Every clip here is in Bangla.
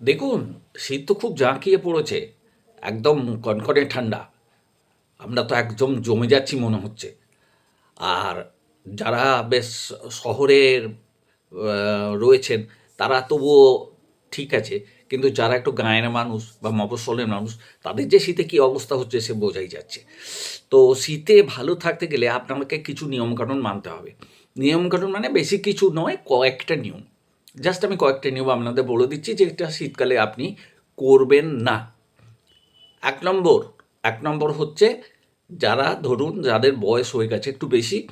দেখুন, শীত তো খুব জাঁকিয়ে পড়েছে, একদম কনকনে ঠান্ডা। আমরা তো একদম জমে যাচ্ছি মনে হচ্ছে। আর যারা বেশ শহরের রয়েছেন, তারা তবুও ঠিক আছে, কিন্তু যারা একটু গাঁয়ের মানুষ বা মফস্বলের মানুষ, তাদের যে শীতে কী অবস্থা হচ্ছে সে বোঝাই যাচ্ছে। তো শীতে ভালো থাকতে গেলে আপনাকে কিছু নিয়মকানুন মানতে হবে। নিয়মকানুন মানে বেশি কিছু নয়, কয়েকটা নিয়ম। জাস্ট আমি কয়েকটা নিয়ম আপনাদের বলে দিচ্ছি যে এটা শীতকালে আপনি করবেন না। এক নম্বর এক নম্বর হচ্ছে যারা ধরুন যাদের বয়স হয়ে গেছে একটু বেশি,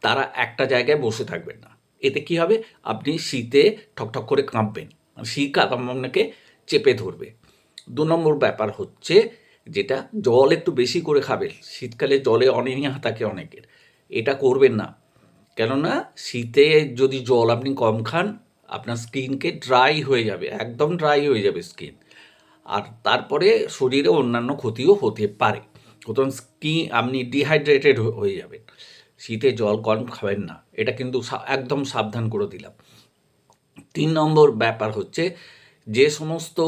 তারা একটা জায়গায় বসে থাকবেন না। এতে কি হবে? আপনি শীতে ঠকঠক করে কাঁপবেন। শীত আপনাকে চেপে ধরবে। দু নম্বর ব্যাপার হচ্ছে যেটা জল একটু বেশি করে খাবেন। শীতকালে জলে অনীহা থাকে অনেকের। এটা করবেন না। কেননা শীতে যদি জল আপনি কম খান আপনার স্কিনকে ড্রাই হয়ে যাবে, একদম ড্রাই হয়ে যাবে স্কিন। আর তারপরে শরীরে অন্যান্য ক্ষতিও হতে পারে। সুতরাং স্কিন, আপনি ডিহাইড্রেটেড হয়ে যাবেন। শীতে জল কম খাবেন না, এটা কিন্তু একদম সাবধান করে দিলাম। তিন নম্বর ব্যাপার হচ্ছে যে সমস্ত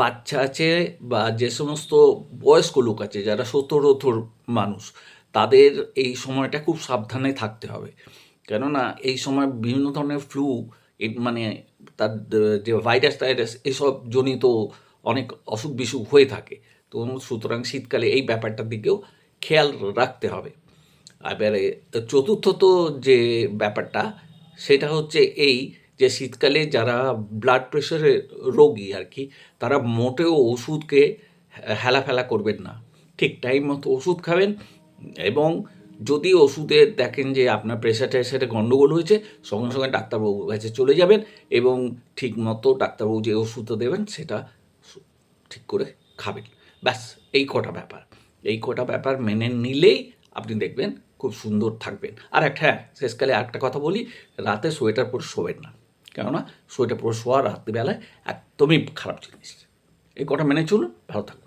বাচ্চা আছে বা যে সমস্ত বয়স্ক লোক আছে, যারা সত্তরোত্তর মানুষ, তাদের এই সময়টা খুব সাবধানে থাকতে হবে। কেননা এই সময় বিভিন্ন ধরনের ফ্লু মানে তার, যে ভাইরাস টাইরাস এসব জনিত অনেক অসুখ বিসুখ হয়ে থাকে। তো সুতরাং শীতকালে এই ব্যাপারটার দিকেও খেয়াল রাখতে হবে। এবারে চতুর্থত যে ব্যাপারটা, সেটা হচ্ছে এই যে শীতকালে যারা ব্লাড প্রেশারের রোগী আর কি, তারা মোটেও ওষুধকে হেলাফেলা করবেন না। ঠিক টাইম মতো ওষুধ খাবেন এবং যদি ওষুধে দেখেন যে আপনার প্রেশার টেশারে গণ্ডগোল হয়েছে, সঙ্গে সঙ্গে ডাক্তারবাবুর কাছে চলে যাবেন এবং ঠিক মতো ডাক্তারবাবু যে ওষুধটা দেবেন সেটা ঠিক করে খাবেন। ব্যাস, এই কটা ব্যাপার। এই কটা ব্যাপার মেনে নিলেই আপনি দেখবেন খুব সুন্দর থাকবেন। আর একটা হ্যাঁ শেষকালে একটা কথা বলি, রাতে সোয়েটার পরে শোবেন না। কেননা, সোয়েটার পরে শোয়া রাত্রিবেলায় একদমই খারাপ জিনিস। এই কটা মেনে চলুন, ভালো থাকবেন।